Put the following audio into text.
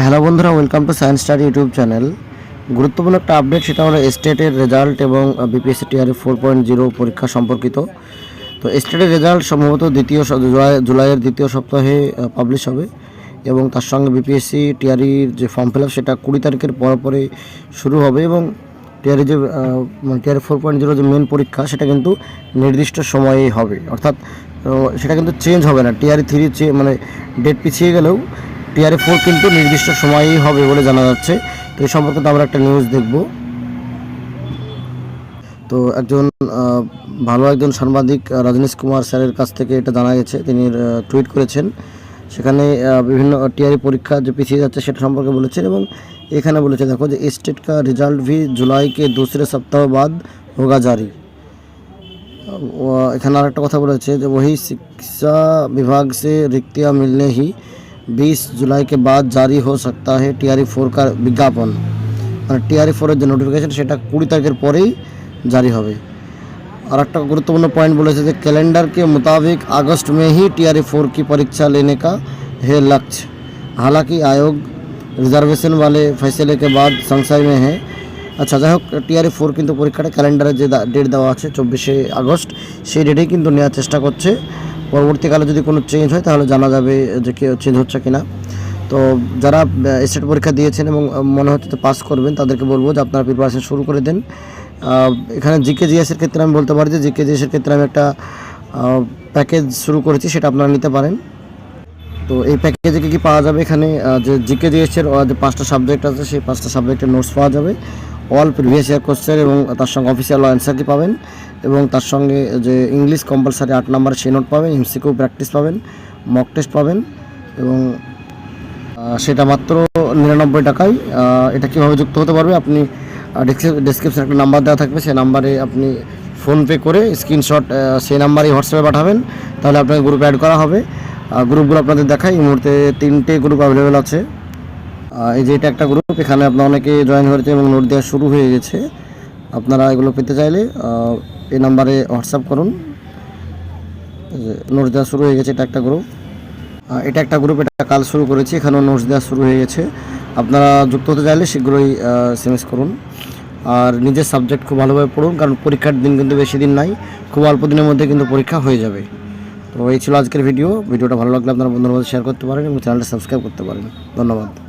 Hello বন্ধুরা welcome to science study YouTube channel গুরুত্বপূর্ণ একটা আপডেট সেটা হলো স্টেটের রেজাল্ট এবং BPSC TRF four point zero পরীক্ষা সম্পর্কিত। তো স্টেটের রেজাল্ট সম্ভবত দ্বিতীয় জুলাইয়ের দ্বিতীয় সপ্তাহে পাবলিশ হবে এবং তার সঙ্গে বিপিএসসি টিআরির যে ফর্ম ফিল আপ সেটা কুড়ি তারিখের পর শুরু হবে এবং টিআরি যে টিআরি ফোর পয়েন্ট জিরো যে মেন পরীক্ষা, সেটা কিন্তু নির্দিষ্ট সময়েই হবে। অর্থাৎ সেটা কিন্তু চেঞ্জ হবে না। টিআরি থ্রি মানে ডেট পিছিয়ে গেলেও টিআরএ ফোর কিন্তু নির্দিষ্ট সময়েই হবে বলে জানা যাচ্ছে। তো এই সম্পর্কে তো আমরা একটা নিউজ দেখব। তো একজন ভালো একজন সাংবাদিক রজনীশ কুমার স্যারের কাছ থেকে এটা জানা গেছে। তিনি টুইট করেছেন। সেখানে বিভিন্ন টিআরই পরীক্ষা যে পিছিয়ে যাচ্ছে সেটা সম্পর্কে বলেছেন এবং এখানে বলেছে, দেখো যে স্টেট কা রেজাল্ট ভি জুলাইকে দোসরে সপ্তাহ বাদ হোগা জারি। এখানে আরেকটা কথা বলেছে যে ওই শিক্ষা বিভাগ সে রিক্তিয়া মিলনে হি 20 जुलाई के बाद जारी हो सकता है टीआरई फोर का विज्ञापन মানে টিআরই ফোরের যে নোটিফিকেশন সেটা কুড়ি তারিখের পরেই জারি হবে और একটা गुरुत्वपूर्ण पॉइंट बोले थे कैलेंडर के मुताबिक अगस्त में ही टीआरई फोर की परीक्षा लेने का है लक्ष्य हालांकि आयोग रिजर्वेशन वाले फैसले के बाद संशय में है আচ্ছা যাই হোক টিআরই ফোর কিন্তু পরীক্ষাটা ক্যালেন্ডারে যে ডেট দেওয়া আছে চব্বিশে আগস্ট সেই ডেটেই কিন্তু নেওয়ার চেষ্টা করছে পরবর্তীকালে যদি কোনো চেঞ্জ হয়, তাহলে জানা যাবে যে কি চেঞ্জ হচ্ছে কিনা। তো যারা স্টেট পরীক্ষা দিয়েছেন এবং মনে হচ্ছে পাস করবেন, তাদেরকে বলব যে আপনারা প্রিপারেশন শুরু করে দেন। এখানে জিকে জিএসের ক্ষেত্রে আমি বলতে পারি যে জিকে জিএসের ক্ষেত্রে আমি একটা প্যাকেজ শুরু করেছি, সেটা আপনারা নিতে পারেন। তো এই প্যাকেজে কী পাওয়া যাবে এখানে? যে জিকে জিএসের যে পাঁচটা সাবজেক্ট আছে, সেই পাঁচটা সাবজেক্টের নোটস পাওয়া যাবে। অল প্রিভিয়াস ইয়ার কোশ্চেন এবং তার সঙ্গে অফিসিয়াল অ্যান্সার কি পাবেন এবং তার সঙ্গে যে ইংলিশ কম্পালসারি আট নাম্বার সে নোট পাবেন এমসিকিউ প্র্যাকটিস পাবেন মক টেস্ট পাবেন এবং সেটা মাত্র নিরানব্বই টাকায় এটা কীভাবে যুক্ত হতে পারবে আপনি ডিসক্রিপশনে একটা নাম্বার দেওয়া থাকবে, সেই নাম্বারে আপনি ফোনপে করে স্ক্রিনশট সেই নাম্বারে হোয়াটসঅ্যাপে পাঠাবেন, তাহলে আপনাকে গ্রুপে অ্যাড করা হবে। গ্রুপগুলো আপনাদের দেখাই এই মুহূর্তে তিনটে গ্রুপ অ্যাভেলেবেল আছে। এই যে এটা একটা গ্রুপ এখানে আপনার অনেকে জয়েন হয়েছে এবং নোট দেওয়া শুরু হয়ে গেছে। আপনারা এগুলো পেতে চাইলে এই নাম্বারে হোয়াটসঅ্যাপ করুন। নোট দেওয়া শুরু হয়ে গেছে, এটা একটা গ্রুপ এটা একটা গ্রুপ এটা কাল শুরু করেছি, এখানেও নোটস দেওয়া শুরু হয়ে গেছে। আপনারা যুক্ত হতে চাইলে শীঘ্রই এস করুন। আর নিজের সাবজেক্ট খুব ভালোভাবে পড়ুন, কারণ পরীক্ষার দিন কিন্তু বেশি দিন নাই, খুব অল্প দিনের মধ্যে কিন্তু পরীক্ষা হয়ে যাবে। তো এই ছিল আজকের ভিডিও ভিডিওটা ভালো লাগলে আপনারা বন্ধুর মধ্যে শেয়ার করতে পারেন এবং চ্যানেলটা সাবস্ক্রাইব করতে পারেন। ধন্যবাদ।